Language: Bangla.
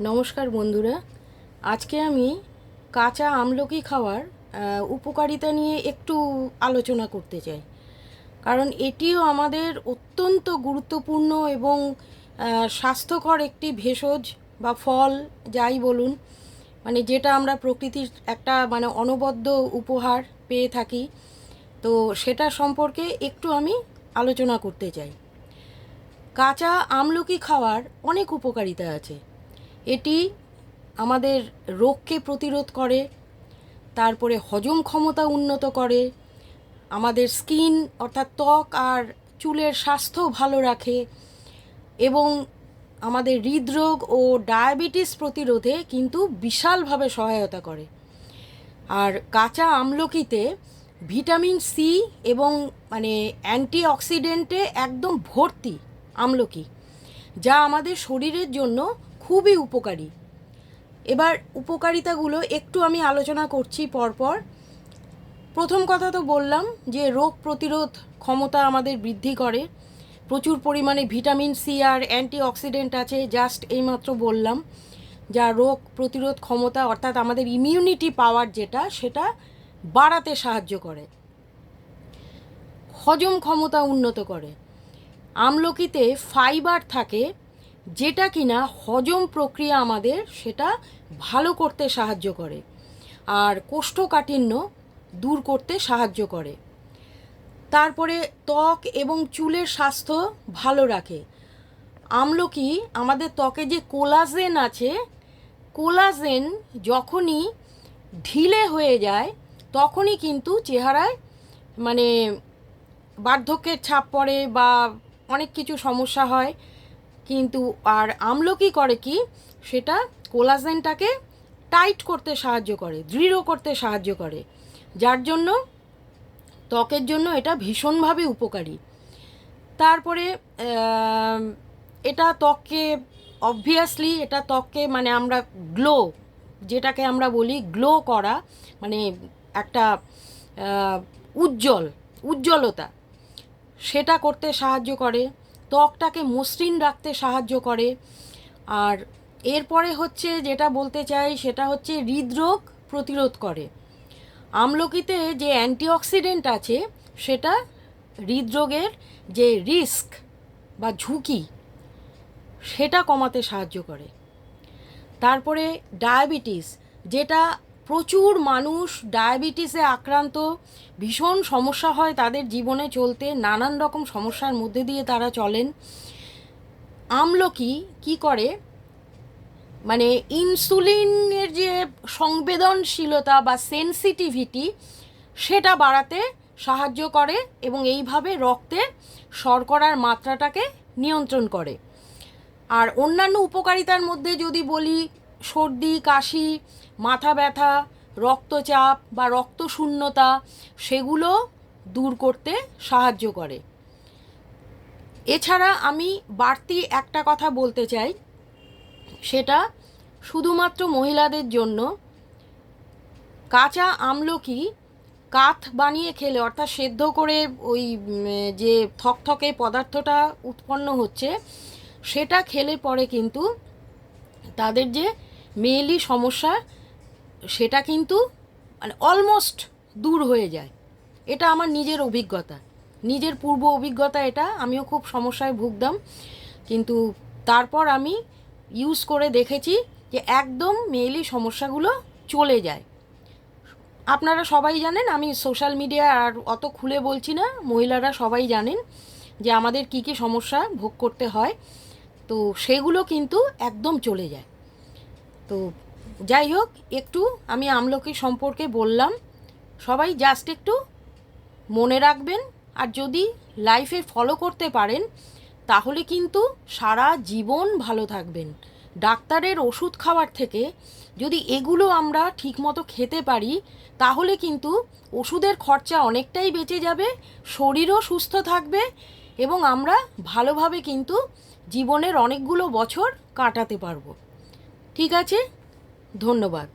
নমস্কার বন্ধুরা। আজকে আমি কাঁচা আমলকি খাওয়ার উপকারিতা নিয়ে একটু আলোচনা করতে চাই। কারণ এটিও আমাদের অত্যন্ত গুরুত্বপূর্ণ এবং স্বাস্থ্যকর একটি ভেষজ বা ফল, যাই বলুন। মানে যেটা আমরা প্রকৃতির একটা মানে অনবদ্য উপহার পেয়ে থাকি। তো সেটা সম্পর্কে একটু আমি আলোচনা করতে চাই। কাঁচা আমলকি খাওয়ার অনেক উপকারিতা আছে। এটি আমাদের রোগকে প্রতিরোধ করে, তারপরে হজম ক্ষমতা উন্নত করে, আমাদের স্কিন অর্থাৎ ত্বক আর চুলের স্বাস্থ্য ভালো রাখে এবং আমাদের হৃদরোগ ও ডায়াবেটিস প্রতিরোধে কিন্তু বিশালভাবে সহায়তা করে। আর কাঁচা আমলকিতে ভিটামিন সি এবং মানে অ্যান্টিঅক্সিডেন্টে একদম ভর্তি আমলকি, যা আমাদের শরীরের জন্য খুবই উপকারী। এবার উপকারিতাগুলো একটু আমি আলোচনা করছি পরপর। প্রথম কথা তো বললাম যে, রোগ প্রতিরোধ ক্ষমতা আমাদের বৃদ্ধি করে। প্রচুর পরিমাণে ভিটামিন সি আর অ্যান্টিঅক্সিডেন্ট আছে, জাস্ট এইমাত্র বললাম। যা রোগ প্রতিরোধ ক্ষমতা, অর্থাৎ আমাদের ইমিউনিটি পাওয়ার যেটা, সেটা বাড়াতে সাহায্য করে। হজম ক্ষমতা উন্নত করে। আমলকিতে ফাইবার থাকে যেটা কিনা হজম প্রক্রিয়া আমাদের সেটা ভালো করতে সাহায্য করে আর কোষ্ঠকাঠিন্য দূর করতে সাহায্য করে। তারপরে ত্বক এবং চুলের স্বাস্থ্য ভালো রাখে। আমলকি আমাদের ত্বকে যে কোলাজেন আছে, কোলাজেন যখনই ঢিলে হয়ে যায়, তখনই কিন্তু চেহারায় মানে বার্ধক্যের ছাপ পড়ে বা অনেক কিছু সমস্যা হয়। কিন্তু আর আমলকি করে কি? সেটা কোলাজেনটাকে টাইট করতে সাহায্য করে, দৃঢ় করতে সাহায্য করে। যার জন্য, ত্বকের জন্য এটা ভীষণভাবে উপকারী। তারপরে এটা ত্বককে অবভিয়াসলি এটা ত্বককে মানে আমরা গ্লো যেটাকে আমরা বলি গ্লো করা মানে একটা উজ্জ্বল, উজ্জ্বলতা, সেটা করতে সাহায্য করে। ত্বকটাকে মসৃণ রাখতে সাহায্য করে। আর এরপরে হচ্ছে যেটা বলতে চাই সেটা হচ্ছে হৃদরোগ প্রতিরোধ করে। আমলকিতে যে অ্যান্টিঅক্সিডেন্ট আছে সেটা হৃদরোগের যে রিস্ক বা ঝুঁকি সেটা কমাতে সাহায্য করে। তারপরে ডায়াবেটিস যেটা প্রচুর মানুষ ডায়াবেটিসে আক্রান্ত। ভীষণ সমস্যা হয় তাদের জীবনে চলতে, নানান রকম সমস্যার মধ্যে দিয়ে তারা চলেন। আমলকি কি করে? মানে ইনসুলিনের যে সংবেদনশীলতা বা সেনসিটিভিটি, সেটা বাড়াতে সাহায্য করে এবং এইভাবে রক্তে শর্করার মাত্রাটাকে নিয়ন্ত্রণ করে। আর অন্যান্য উপকারিতার মধ্যে যদি বলি সর্দি, কাশি, মাথা ব্যথা, রক্তচাপ বা রক্তশূন্যতা সেগুলো দূর করতে সাহায্য করে। এছাড়া আমি বাড়তি একটা কথা বলতে চাই, সেটা শুধুমাত্র মহিলাদের জন্য। কাঁচা আমলকি কাঠ বানিয়ে খেলে, অর্থাৎ সেদ্ধ করে ওই যে থকথকে পদার্থটা উৎপন্ন হচ্ছে, সেটা খেলে পরে কিন্তু তাদের যে মেয়েলি সমস্যা, সেটা কিন্তু মানে অলমোস্ট দূর হয়ে যায়। এটা আমার নিজের অভিজ্ঞতা। নিজের পূর্ব অভিজ্ঞতা এটা, আমিও খুব সমস্যায় ভুগতাম। কিন্তু তারপর আমি ইউজ করে দেখেছি যে একদম মেয়েলি সমস্যাগুলো চলে যায়। আপনারা সবাই জানেন, আমি সোশ্যাল মিডিয়া আর অত খুলে বলছি না, মহিলারা সবাই জানেন যে আমাদের কি কি সমস্যা ভোগ করতে হয়। তো সেগুলো কিন্তু একদম চলে যায়। তো যাই হোক, একটু আমি আমলকি সম্পর্কে বললাম। সবাই জাস্ট একটু মনে রাখবেন, আর যদি লাইফে ফলো করতে পারেন, তাহলে কিন্তু সারা জীবন ভালো থাকবেন। ডাক্তারের ওষুধ খাওয়ার থেকে যদি এগুলো আমরা ঠিকমতো খেতে পারি, তাহলে কিন্তু ওষুধের খরচা অনেকটাই বেঁচে যাবে, শরীরও সুস্থ থাকবে, এবং আমরা ভালোভাবে কিন্তু জীবনের অনেকগুলো বছর কাটাতে পারব। ঠিক আছে? ধন্যবাদ।